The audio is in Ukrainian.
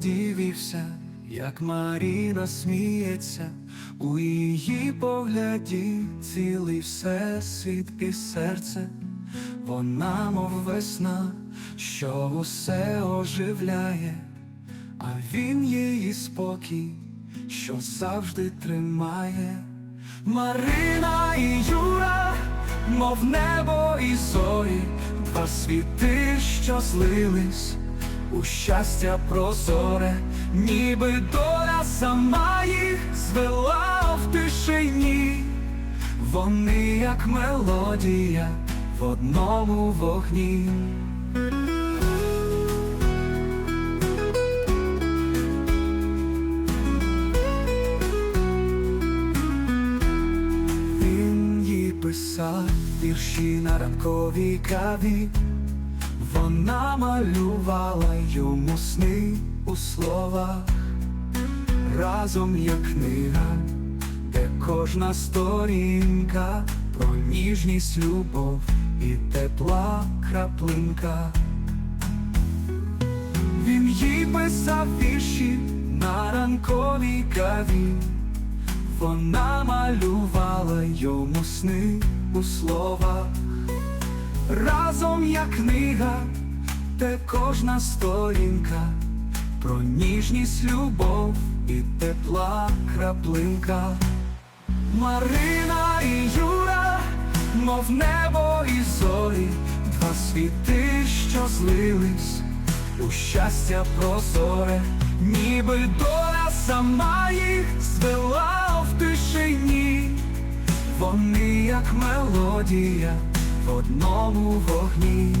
надівівся, як Маріна сміється, у її погляді цілий всесвіт і серце, вона, мов весна, що усе оживляє, а він її спокій, що завжди тримає. Марина і Юра, мов небо і зорі, два світи, що злились у щастя прозоре, ніби доля сама їх звела в тишині, вони, як мелодія в одному вогні. Він їй писав вірші на ранковій каві, вона малювала йому сни у словах, разом як книга, де кожна сторінка про ніжність, любов і тепла краплинка. Він їй писав вірші на ранковій каві. Вона малювала йому сни у словах, разом як книга, де кожна сторінка, про ніжність, любов і тепла краплинка. Марина і Юра, мов небо і зорі, два світи, що злились у щастя прозоре, ніби доля сама їх звела в тишині, вони, як мелодія одному вогні.